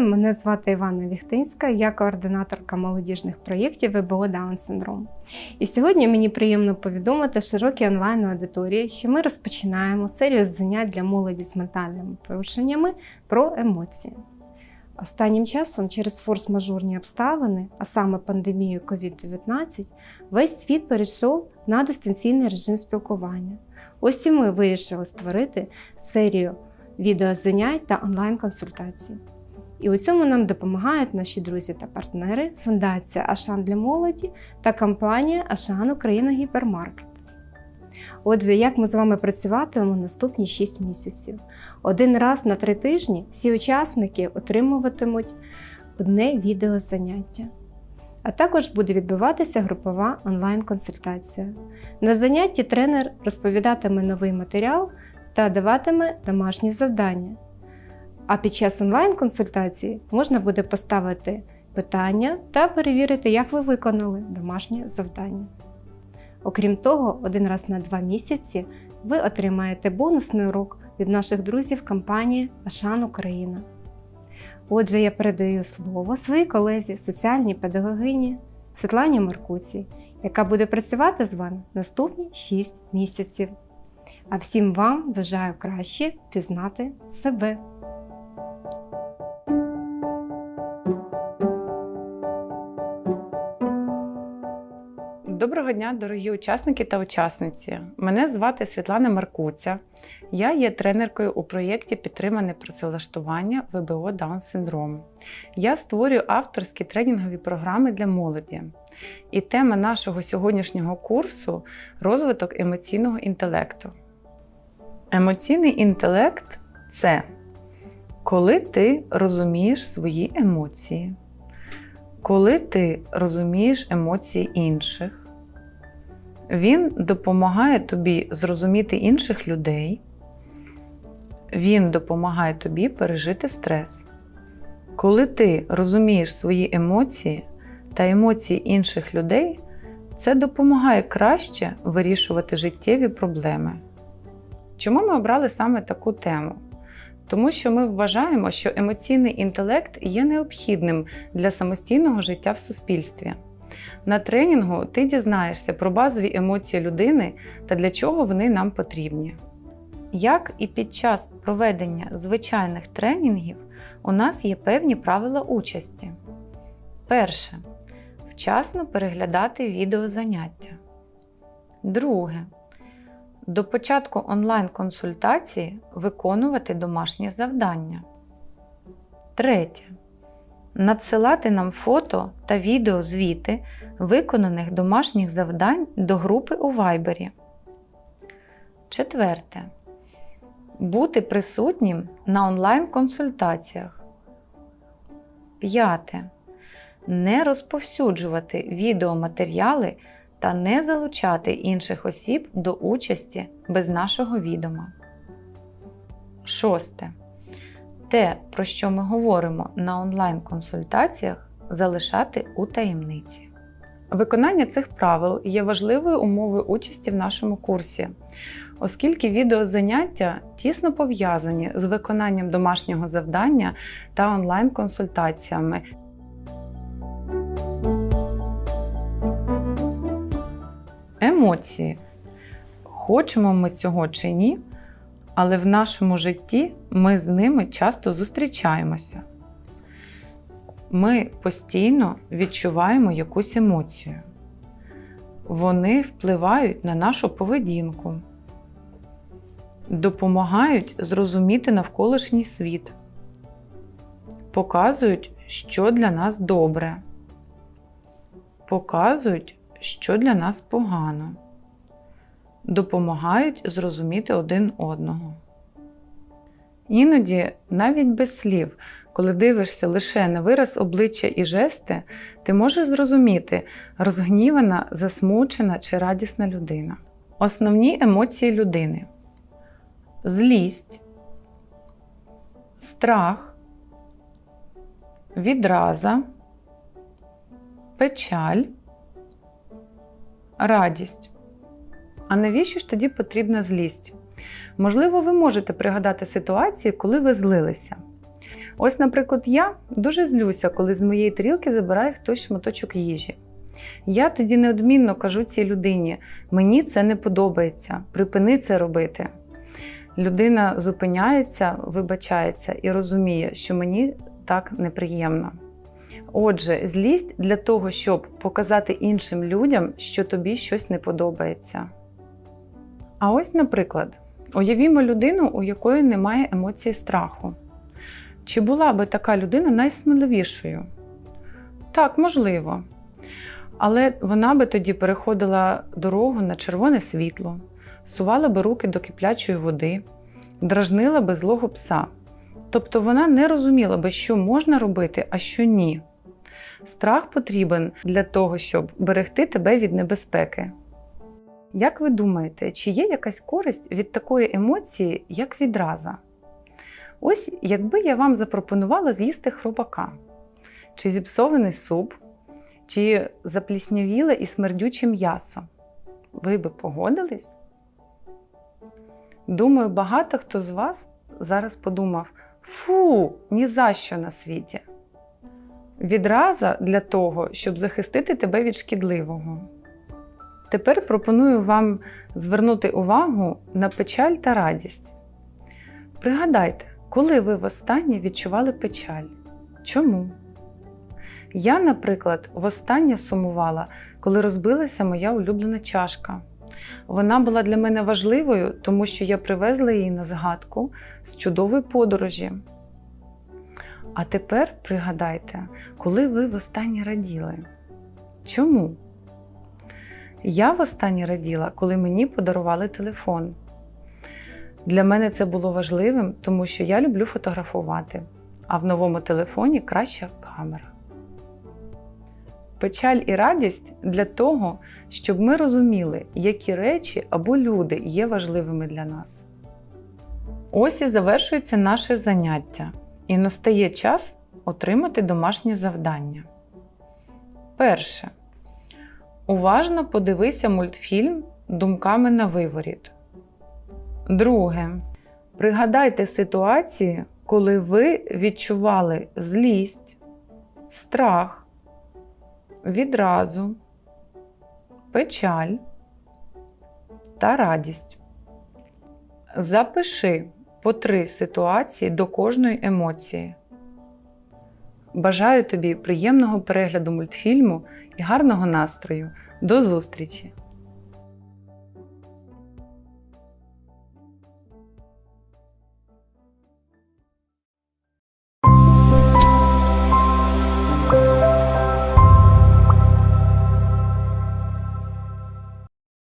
Мене звати Івана Віхтинська, я координаторка молодіжних проєктів ВБО Даун синдром. І сьогодні мені приємно повідомити широкій онлайн аудиторії, що ми розпочинаємо серію занять для молоді з ментальними порушеннями про емоції. Останнім часом через форс-мажорні обставини, а саме пандемію COVID-19, весь світ перейшов на дистанційний режим спілкування. Ось і ми вирішили створити серію відеозанять та онлайн-консультацій. І у цьому нам допомагають наші друзі та партнери, фундація Ашан для молоді та компанія Ашан Україна Гіпермаркет. Отже, як ми з вами працюватимемо наступні 6 місяців? Один раз на три тижні всі учасники отримуватимуть одне відеозаняття. А також буде відбуватися групова онлайн-консультація. На занятті тренер розповідатиме новий матеріал та даватиме домашні завдання. А під час онлайн-консультації можна буде поставити питання та перевірити, як ви виконали домашнє завдання. Окрім того, один раз на два місяці ви отримаєте бонусний урок від наших друзів компанії Ашан Україна. Отже, я передаю слово своїй колезі, соціальній педагогині Світлані Маркуці, яка буде працювати з вами наступні 6 місяців. А всім вам бажаю краще пізнати себе. Доброго дня, дорогі учасники та учасниці. Мене звати Світлана Маркуця. Я є тренеркою у проєкті Підтримане працевлаштування ВБО Даун синдром. Я створюю авторські тренінгові програми для молоді. І тема нашого сьогоднішнього курсу розвиток емоційного інтелекту. Емоційний інтелект це коли ти розумієш свої емоції, коли ти розумієш емоції інших. Він допомагає тобі зрозуміти інших людей. Він допомагає тобі пережити стрес. Коли ти розумієш свої емоції та емоції інших людей, це допомагає краще вирішувати життєві проблеми. Чому ми обрали саме таку тему? Тому що ми вважаємо, що емоційний інтелект є необхідним для самостійного життя в суспільстві. На тренінгу ти дізнаєшся про базові емоції людини та для чого вони нам потрібні. Як і під час проведення звичайних тренінгів, у нас є певні правила участі. Перше. Вчасно переглядати відеозаняття. Друге. До початку онлайн-консультації виконувати домашні завдання. Третє. Надсилати нам фото та відеозвіти виконаних домашніх завдань до групи у Вайбері. Четверте. Бути присутнім на онлайн-консультаціях. П'яте. Не розповсюджувати відеоматеріали та не залучати інших осіб до участі без нашого відома. Шосте. Те, про що ми говоримо на онлайн-консультаціях, залишати у таємниці. Виконання цих правил є важливою умовою участі в нашому курсі, оскільки відеозаняття тісно пов'язані з виконанням домашнього завдання та онлайн-консультаціями. Емоції. Хочемо ми цього чи ні, але в нашому житті ми з ними часто зустрічаємося. Ми постійно відчуваємо якусь емоцію. Вони впливають на нашу поведінку, допомагають зрозуміти навколишній світ, показують, що для нас добре, показують, що для нас погано допомагають зрозуміти один одного. Іноді, навіть без слів, коли дивишся лише на вираз обличчя і жести, ти можеш зрозуміти, розгнівана, засмучена чи радісна людина. Основні емоції людини: злість, страх, відраза, печаль, радість. А навіщо ж тоді потрібна злість? Можливо, ви можете пригадати ситуації, коли ви злилися. Ось, наприклад, я дуже злюся, коли з моєї тарілки забирає хтось шматочок їжі. Я тоді неодмінно кажу цій людині: мені це не подобається, припини це робити. Людина зупиняється, вибачається і розуміє, що мені так неприємно. Отже, злість для того, щоб показати іншим людям, що тобі щось не подобається. А ось, наприклад, уявімо людину, у якої немає емоції страху. Чи була би така людина найсміливішою? Так, можливо. Але вона би тоді переходила дорогу на червоне світло, сувала би руки до киплячої води, дражнила би злого пса. Тобто вона не розуміла би, що можна робити, а що ні. Страх потрібен для того, щоб берегти тебе від небезпеки. Як ви думаєте, чи є якась користь від такої емоції, як відраза? Ось якби я вам запропонувала з'їсти хробака, чи зіпсований суп, чи запліснявіле і смердюче м'ясо, ви би погодились? Думаю, багато хто з вас зараз подумав: фу, ні за що на світі. Відраза для того, щоб захистити тебе від шкідливого. Тепер пропоную вам звернути увагу на печаль та радість. Пригадайте, коли ви востаннє відчували печаль? Чому? Я, наприклад, востаннє сумувала, коли розбилася моя улюблена чашка. Вона була для мене важливою, тому що я привезла її на згадку з чудової подорожі. А тепер пригадайте, коли ви востаннє раділи. Чому? Я востаннє раділа, коли мені подарували телефон. Для мене це було важливим, тому що я люблю фотографувати, а в новому телефоні краща камера. Печаль і радість для того, щоб ми розуміли, які речі або люди є важливими для нас. Ось і завершується наше заняття, і настає час отримати домашнє завдання. Перше. Уважно подивися мультфільм Думками на виворіт. Друге. Пригадайте ситуації, коли ви відчували злість, страх, відразу, печаль та радість. Запиши по три ситуації до кожної емоції. Бажаю тобі приємного перегляду мультфільму і гарного настрою. До зустрічі!